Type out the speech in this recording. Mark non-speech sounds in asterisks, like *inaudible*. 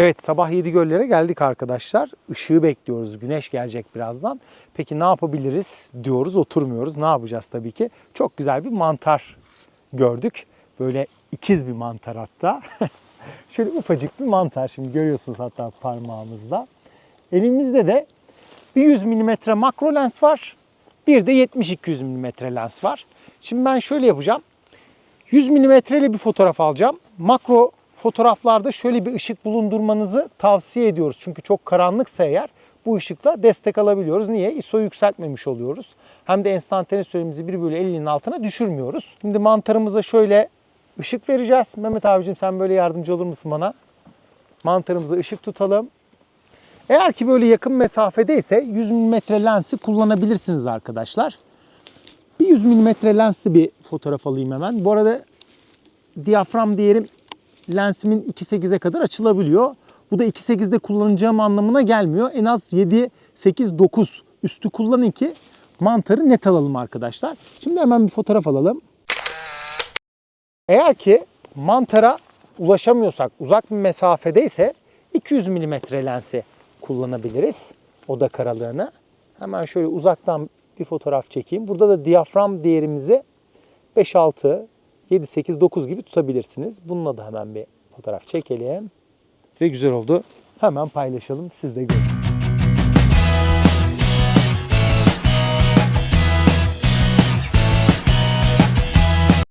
Evet sabah 7 göllere geldik arkadaşlar. Işığı bekliyoruz. Güneş gelecek birazdan. Peki ne yapabiliriz diyoruz oturmuyoruz. Ne yapacağız tabii ki? Çok güzel bir mantar gördük. Böyle ikiz bir mantar hatta. *laughs* Şöyle ufacık bir mantar. Şimdi görüyorsunuz hatta parmağımızda. Elimizde de bir 100 mm makro lens var. Bir de 70-200 mm lens var. Şimdi ben şöyle yapacağım. 100 milimetreyle bir fotoğraf alacağım. Makro fotoğraflarda şöyle bir ışık bulundurmanızı tavsiye ediyoruz. Çünkü çok karanlıksa eğer bu ışıkla destek alabiliyoruz. Niye? ISO yükseltmemiş oluyoruz. Hem de enstantane süremizi 1 bölü 50'nin altına düşürmüyoruz. Şimdi mantarımıza şöyle ışık vereceğiz. Mehmet abicim sen böyle yardımcı olur musun bana? Mantarımıza ışık tutalım. Eğer ki böyle yakın mesafedeyse 100 mm lensi kullanabilirsiniz arkadaşlar. Bir 100 mm lensli bir fotoğraf alayım hemen. Bu arada diyafram değerim lensimin 2.8'e kadar açılabiliyor. Bu da 2.8'de kullanacağım anlamına gelmiyor. En az 7, 8, 9 üstü kullanın ki mantarı net alalım arkadaşlar. Şimdi hemen bir fotoğraf alalım. Eğer ki mantara ulaşamıyorsak uzak bir mesafedeyse 200 mm lensi kullanabiliriz. Oda karalığını. Hemen şöyle uzaktan bir fotoğraf çekeyim. Burada da diyafram değerimizi 5, 6, 7, 8, 9 gibi tutabilirsiniz. Bununla da hemen bir fotoğraf çekelim. Ve güzel oldu. Hemen paylaşalım. Siz de görün.